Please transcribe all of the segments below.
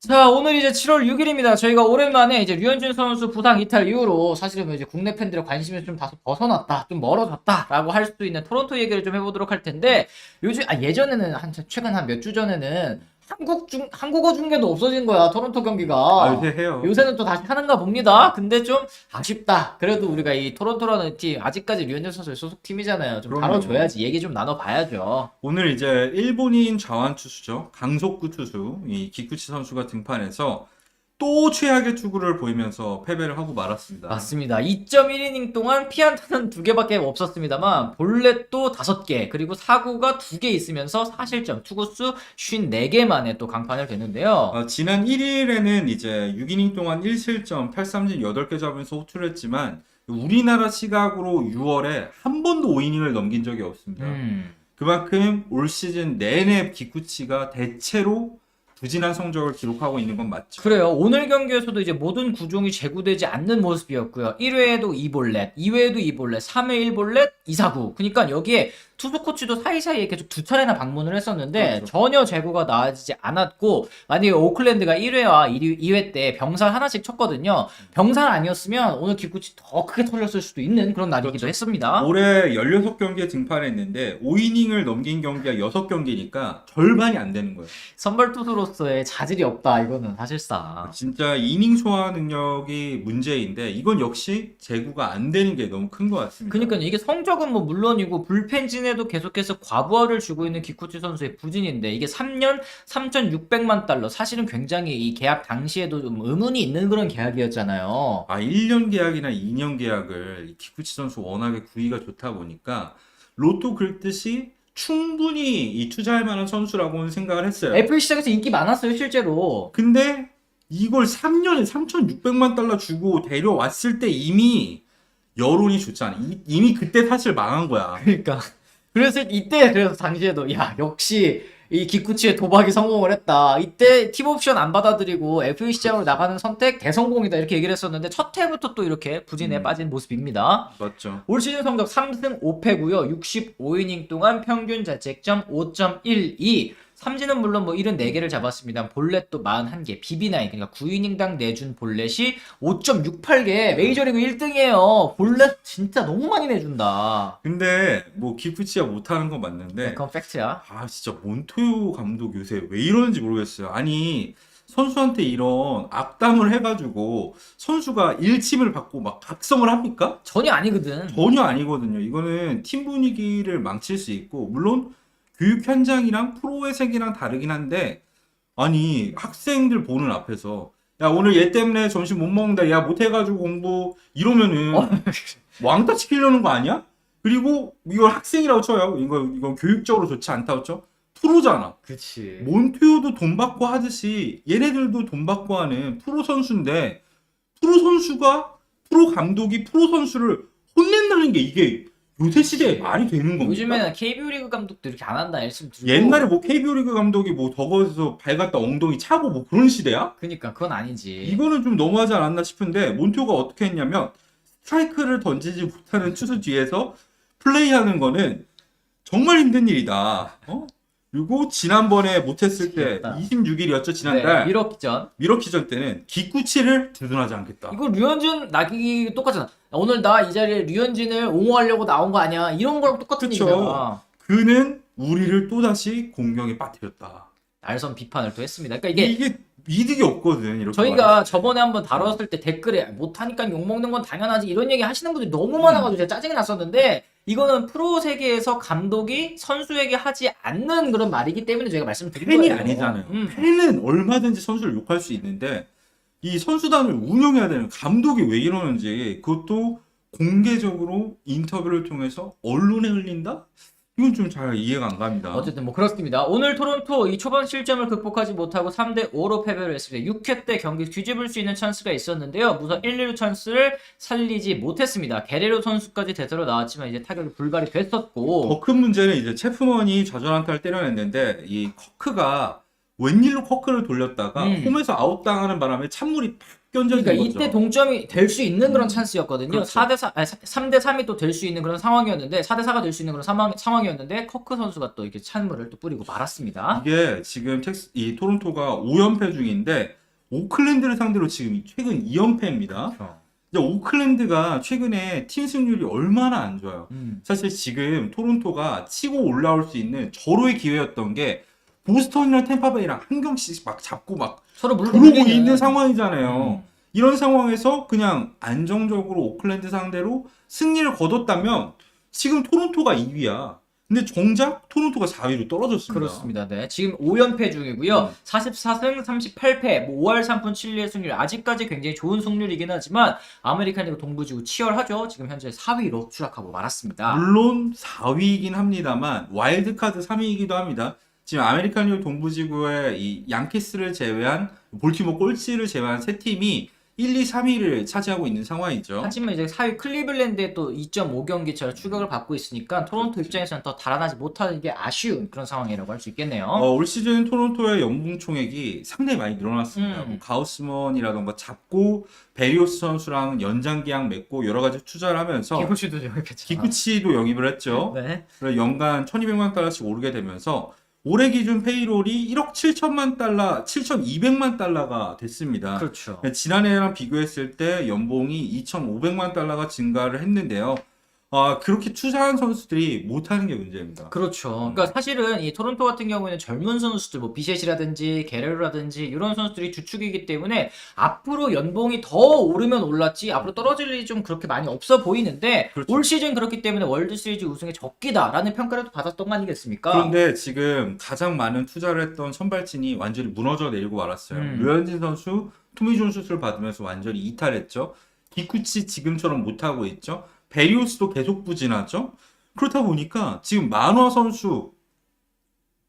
자, 오늘 이제 7월 6일입니다. 저희가 오랜만에 이제 류현진 선수 부상 이탈 이후로 사실은 이제 국내 팬들의 관심이 좀 다소 벗어났다, 좀 멀어졌다라고 할 수 있는 토론토 얘기를 좀 해보도록 할 텐데 요즘 아 예전에는 한 최근 한 몇 주 전에는 한국 중 한국어 중계도 없어진 거야 토론토 경기가. 아, 요새 해요. 요새는 또 다시 하는가 봅니다. 근데 좀 아쉽다. 그래도 우리가 이 토론토라는 팀 아직까지 류현진 선수의 소속 팀이잖아요. 좀 그럼요. 다뤄줘야지 얘기 좀 나눠봐야죠. 오늘 이제 일본인 좌완 투수죠. 강속구 투수 이 기쿠치 선수가 등판해서 또 최악의 투구를 보이면서 패배를 하고 말았습니다. 맞습니다. 2.1이닝 동안 피안타는 두 개밖에 없었습니다만 볼넷도 다섯 개 그리고 사구가 두 개 있으면서 사실점 투구수 54개 만에 또 강판을 됐는데요. 어, 지난 1일에는 이제 6이닝 동안 1실점 8삼진 8개 잡으면서 호투를 했지만 우리나라 시각으로 6월에 한 번도 5이닝을 넘긴 적이 없습니다. 음. 그만큼 올 시즌 내내 기쿠치가 대체로 부진한 성적을 기록하고 있는 건 맞죠. 그래요. 오늘 경기에서도 이제 모든 구종이 제구되지 않는 모습이었고요. 1회에도 2볼넷, 2회에도 2볼넷, 3회 1볼넷, 2사구. 그러니까 여기에 투수 코치도 사이사이에 계속 두 차례나 방문을 했었는데 그렇죠. 전혀 제구가 나아지지 않았고 만약에 오클랜드가 1회와 2회 때 병살 하나씩 쳤거든요. 병살 아니었으면 오늘 기구치 더 크게 털렸을 수도 있는 그런 날이기도 그렇죠. 했습니다. 올해 16경기에 등판했는데 5이닝을 넘긴 경기가 6경기니까 절반이 안 되는 거예요. 선발 투수로 서의 자질이 없다 이거는 사실상. 진짜 이닝 소화 능력이 문제인데 이건 역시 제구가 안 되는 게 너무 큰 것 같습니다. 그러니까 이게 성적은 뭐 물론이고 불펜진에도 계속해서 과부하를 주고 있는 기쿠치 선수의 부진인데 이게 3년 3,600만 달러 사실은 굉장히 이 계약 당시에도 좀 의문이 있는 그런 계약이었잖아요. 아 1년 계약이나 2년 계약을 이 키쿠치 선수 워낙에 구위가 좋다 보니까 로또 긁듯이 충분히 이 투자할 만한 선수라고는 생각을 했어요. 애플 시장에서 인기 많았어요 실제로. 근데 이걸 3년에 3,600만 달러 주고 데려왔을 때 이미 여론이 좋지 않아. 이- 이미 그때 사실 망한 거야. 그러니까 그래서 이때 그래서 당시에도 야 역시 이 기쿠치의 도박이 성공을 했다. 이때 팀 옵션 안 받아들이고 FA 시장으로 나가는 선택 대성공이다 이렇게 얘기를 했었는데 첫 해부터 또 이렇게 부진에 음. 빠진 모습입니다. 맞죠. 올 시즌 성적 3승 5패고요. 65이닝 동안 평균 자책점 5.12. 삼진은 물론 뭐 74개를 잡았습니다. 볼넷도 41개, 비비나인 그러니까 9이닝당 내준 볼넷이 5.68개. 메이저리그 1등이에요. 볼넷 진짜 너무 많이 내준다. 근데 뭐 기프치가 못하는 건 맞는데 그건 팩트야. 아 진짜 몬토요 감독 요새 왜 이러는지 모르겠어요. 아니 선수한테 이런 악담을 해가지고 선수가 일침을 받고 막 각성을 합니까? 전혀 아니거든. 전혀 아니거든요. 이거는 팀 분위기를 망칠 수 있고 물론 교육 현장이랑 프로의 세계랑 다르긴 한데 아니 학생들 보는 앞에서 야 오늘 얘 때문에 점심 못 먹는다 야 못해가지고 공부 이러면은 어? 왕따 시키려는 거 아니야? 그리고 이걸 학생이라고 쳐요. 이거 이건 교육적으로 좋지 않다고 쳐. 프로잖아. 그치. 몬투요도 돈 받고 하듯이 얘네들도 돈 받고 하는 프로 선수인데 프로 선수가 프로 감독이 프로 선수를 혼낸다는 게 이게 요새 시대에 말이 되는 겁니까? 요즘에는 KBO 리그 감독도 이렇게 안 한다. 말씀 드리고. 옛날에 뭐 KBO 리그 감독이 뭐발 갖다 엉덩이 차고 뭐 그런 시대야? 그니까 그건 아니지. 이거는 좀 너무하지 않았나 싶은데 몬토가 어떻게 했냐면 스트라이크를 던지지 못하는 투수 뒤에서 플레이하는 거는 정말 힘든 일이다. 어? 그리고 지난번에 못했을 때 미치겠다. 26일이었죠 네, 지난달 미러키 전. 미러키전 때는 기꾸치를 두둔하지 않겠다. 이거 류현진 낙이 똑같잖아. 오늘 나 이 자리에 류현진을 옹호하려고 나온 거 아니야? 이런 거랑 똑같은 그쵸. 얘기잖아. 그는 우리를 또다시 공경에 빠뜨렸다. 날선 비판을 또 했습니다. 그러니까 이게, 이게 이득이 없거든. 이렇게 저희가. 저번에 한번 다뤘을 때 댓글에 못하니까 욕먹는 건 당연하지 이런 얘기 하시는 분들이 너무 많아가지고 제가 짜증이 났었는데 이거는 프로 세계에서 감독이 선수에게 하지 않는 그런 말이기 때문에 저희가 말씀드린 팬이 거예요. 아니잖아요. 음. 팬은 얼마든지 선수를 욕할 수 있는데 이 선수단을 운영해야 되는 감독이 왜 이러는지 그것도 공개적으로 인터뷰를 통해서 언론에 흘린다? 이건 좀 잘 이해가 안 갑니다. 어쨌든 뭐 그렇습니다. 오늘 토론토 이 초반 실점을 극복하지 못하고 3대 5로 패배를 했습니다. 6회 때 경기 뒤집을 수 있는 찬스가 있었는데요. 무선 1, 2루 찬스를 살리지 못했습니다. 게레로 선수까지 대세로 나왔지만 이제 타격이 불발이 됐었고 더 큰 문제는 이제 체프먼이 좌절한타를 때려냈는데 이 커크가 웬일로 커크를 돌렸다가 음. 홈에서 아웃당하는 바람에 찬물이 팍 견져진 그러니까 거죠. 이때 동점이 될 수 있는 그런 음. 찬스였거든요. 그렇죠. 4대 4, 아니, 3대 3이 또 될 수 있는 그런 상황이었는데 4대 4가 될 수 있는 그런 상황, 상황이었는데 커크 선수가 또 이렇게 찬물을 또 뿌리고 말았습니다. 이게 지금 텍스 이 토론토가 5연패 중인데 오클랜드를 상대로 지금 최근 2연패입니다. 이제 오클랜드가 최근에 팀 승률이 얼마나 안 좋아요. 음. 사실 지금 토론토가 치고 올라올 수 있는 절호의 기회였던 게 보스턴이랑 템파베이랑 한 경씩 막 잡고 막 서로 물고 그러고 물리는. 있는 상황이잖아요. 음. 이런 상황에서 그냥 안정적으로 오클랜드 상대로 승리를 거뒀다면 지금 토론토가 2위야. 근데 정작 토론토가 4위로 떨어졌습니다. 그렇습니다. 네. 지금 5연패 중이고요. 음. 44승 38패, 뭐 5할 3푼 7리의 승률 아직까지 굉장히 좋은 승률이긴 하지만 아메리칸 리그 동부 지구 치열하죠. 지금 현재 4위로 추락하고 말았습니다. 물론 4위이긴 합니다만 와일드카드 3위이기도 합니다. 지금 아메리칸 리그 동부지구의 이 양키스를 제외한 볼티모 꼴찌를 제외한 세 팀이 1, 2, 3위를 차지하고 있는 상황이죠. 하지만 이제 4위 클리블랜드에 또 2.5경기차 추격을 받고 있으니까 토론토. 입장에서는 더 달아나지 못하는 게 아쉬운 그런 상황이라고 할 수 있겠네요. 어, 올 시즌 토론토의 연봉 총액이 상당히 많이 늘어났습니다. 음. 뭐 가우스먼이라던가 잡고 베리오스 선수랑 연장 계약 맺고 여러 가지 투자를 하면서 기구치도 좀 이렇게 기쿠치도 영입을 했죠. 네. 연간 1,200만 달러씩 오르게 되면서 올해 기준 페이롤이 1억 7천만 달러, 7,200만 달러가 됐습니다. 그렇죠. 지난해랑 비교했을 때 연봉이 2,500만 달러가 증가를 했는데요. 아, 그렇게 투자한 선수들이 못하는 게 문제입니다. 그렇죠. 음. 그러니까 사실은 이 토론토 같은 경우에는 젊은 선수들, 뭐 비셋이라든지 게레로라든지 이런 선수들이 주축이기 때문에 앞으로 연봉이 더 오르면 올랐지 앞으로 떨어질 일이 좀 그렇게 많이 없어 보이는데 그렇죠. 올 시즌 그렇기 때문에 월드 시리즈 우승의 적기다라는 평가를 또 받았던 거 아니겠습니까? 그런데 지금 가장 많은 투자를 했던 선발진이 완전히 무너져 내리고 말았어요. 음. 류현진 선수 토미존 수술을 받으면서 완전히 이탈했죠. 기쿠치 지금처럼 못하고 있죠. 베리우스도 계속 부진하죠. 그렇다 보니까 지금 만화 선수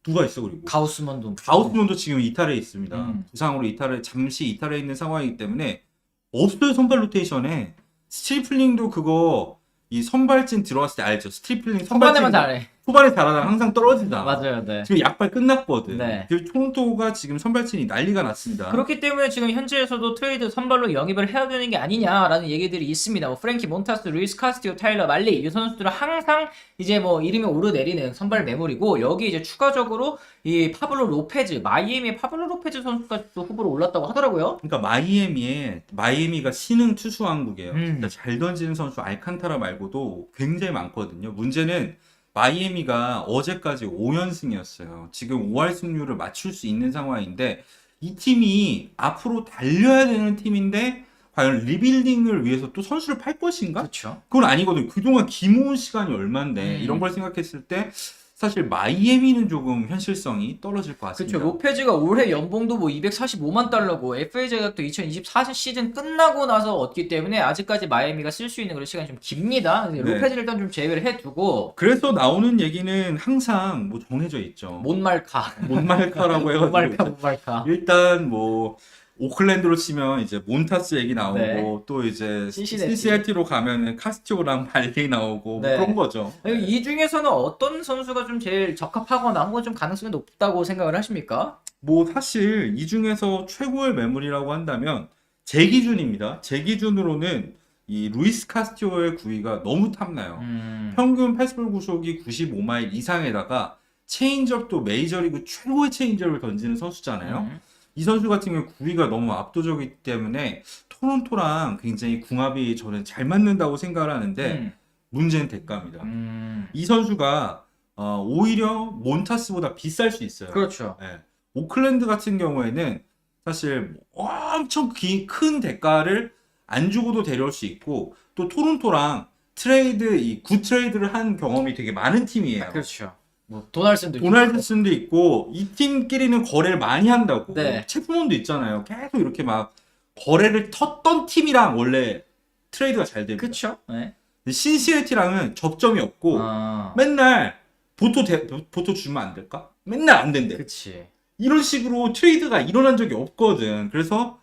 누가 있어 그리고 가우스먼도 가우스몬도 지금 이탈해 있습니다. 음. 부상으로 이탈해 잠시 이탈해 있는 상황이기 때문에 없어요 선발 로테이션에 스트리플링도 그거 이 선발진 들어왔을 때 알죠. 스트리플링 선발진 초반에만 잘해. 후반에 잘하다가 항상 떨어지다. 맞아요, 네. 지금 약발 끝났거든. 네. 그 토론토가 지금 선발진이 난리가 났습니다. 그렇기 때문에 지금 현지에서도 트레이드 선발로 영입을 해야 되는 게 아니냐라는 얘기들이 있습니다. 뭐 프랭키 몬타스, 루이스 카스티오, 타일러 말리 이 선수들은 항상 이제 뭐 이름이 오르내리는 선발 매물이고 여기 이제 추가적으로 이 파블로 로페즈, 마이애미의 파블로 로페즈 선수까지 또 후보로 올랐다고 하더라고요. 그러니까 마이애미에 마이애미가 신흥 투수 왕국이에요. 음. 진짜 잘 던지는 선수 알칸타라 말고도 굉장히 많거든요. 문제는 마이애미가 어제까지 5연승이었어요. 지금 5할 승률을 맞출 수 있는 상황인데 이 팀이 앞으로 달려야 되는 팀인데 과연 리빌딩을 위해서 또 선수를 팔 것인가? 그렇죠. 그건 아니거든요. 그동안 기모은 시간이 얼만데 음. 이런 걸 생각했을 때 사실 마이애미는 조금 현실성이 떨어질 것 같습니다. 그렇죠. 로페즈가 올해 연봉도 뭐 245만 달러고 FA 자격도 2024 시즌 끝나고 나서 얻기 때문에 아직까지 마이애미가 쓸 수 있는 그런 시간이 좀 깁니다. 네. 로페즈를 일단 좀 제외를 해두고 그래서 나오는 얘기는 항상 뭐 정해져 있죠. 몬말카, 몬말카라고 해가지고 몬말카, 이제 몬말카. 일단 뭐 오클랜드로 치면 이제 몬타스 얘기 나오고 네. 또 이제 신시내티. 신시애티로 가면은 카스티오랑 발리 나오고 뭐 네. 그런 거죠. 이 중에서는 어떤 선수가 좀 제일 적합하거나 혹은 좀 가능성이 높다고 생각을 하십니까? 뭐 사실 이 중에서 최고의 매물이라고 한다면 제 기준입니다. 제 기준으로는 이 루이스 카스티오의 구위가 너무 탐나요. 음. 평균 80볼 구속이 95마일 이상에다가 체인지업도 메이저리그 최고의 체인지업을 던지는 선수잖아요. 음. 이 선수 같은 경우 구위가 너무 압도적이기 때문에 토론토랑 굉장히 궁합이 저는 잘 맞는다고 생각을 하는데 음. 문제는 대가입니다. 음. 이 선수가 어, 오히려 몬타스보다 비쌀 수 있어요. 그렇죠. 예. 오클랜드 같은 경우에는 사실 뭐 엄청 기- 큰 대가를 안 주고도 데려올 수 있고 또 토론토랑 트레이드 이 굿 트레이드를 한 경험이 되게 많은 팀이에요. 그렇죠. 뭐 도날슨도 도날드슨도 있고 이 팀끼리는 거래를 많이 한다고. 네. 체프몬도 있잖아요. 계속 이렇게 막 거래를 텄던 팀이랑 원래 트레이드가 잘 됩니다. 그렇죠. 네. 근데 신시애티랑은 접점이 없고 아. 맨날 보토 대, 보토 주면 안 될까? 맨날 안 된대. 그치. 이런 식으로 트레이드가 일어난 적이 없거든. 그래서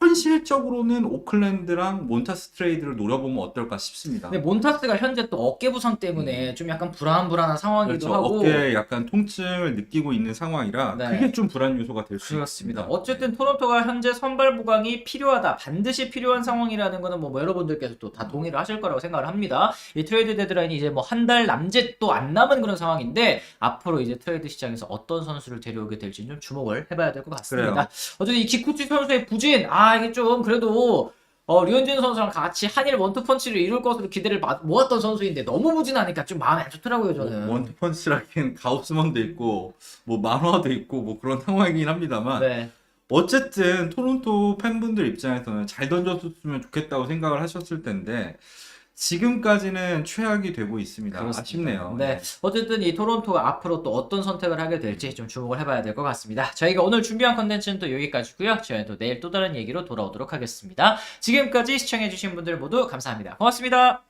현실적으로는 오클랜드랑 몬타스 트레이드를 노려보면 어떨까 싶습니다. 근데 몬타스가 현재 또 어깨 부상 때문에 좀 약간 불안불안한 상황이기도 음. 그렇죠. 하고 어깨에 약간 통증을 느끼고 있는 상황이라 네. 그게 좀 불안 요소가 될 수. 있습니다. 어쨌든 토론토가 현재 선발 보강이 필요하다, 반드시 필요한 상황이라는 거는 뭐 여러분들께서 또 다 동의를 하실 거라고 생각을 합니다. 이 트레이드 데드라인이 이제 뭐 한 달 남짓도 안 남은 그런 상황인데 앞으로 이제 트레이드 시장에서 어떤 선수를 데려오게 될지 좀 주목을 해봐야 될 것 같습니다. 그래요. 어쨌든 이 기쿠치 선수의 부진, 아 이게 좀 그래도 어, 류현진 선수랑 같이 한일 원투펀치를 이룰 것으로 기대를 마- 모았던 선수인데 너무 부진하니까 좀 마음이 안 좋더라고요 저는. 뭐 원투펀치라기엔 가우스먼도 있고 뭐 만화도 있고 뭐 그런 상황이긴 합니다만 네. 어쨌든 토론토 팬분들 입장에서는 잘 던져줬으면 좋겠다고 생각을 하셨을 텐데 지금까지는 최악이 되고 있습니다. 그렇습니다. 아쉽네요. 네. 어쨌든 이 토론토가 앞으로 또 어떤 선택을 하게 될지 좀 주목을 해봐야 될 것 같습니다. 저희가 오늘 준비한 컨텐츠는 또 여기까지고요. 저희는 또 내일 또 다른 얘기로 돌아오도록 하겠습니다. 지금까지 시청해주신 분들 모두 감사합니다. 고맙습니다.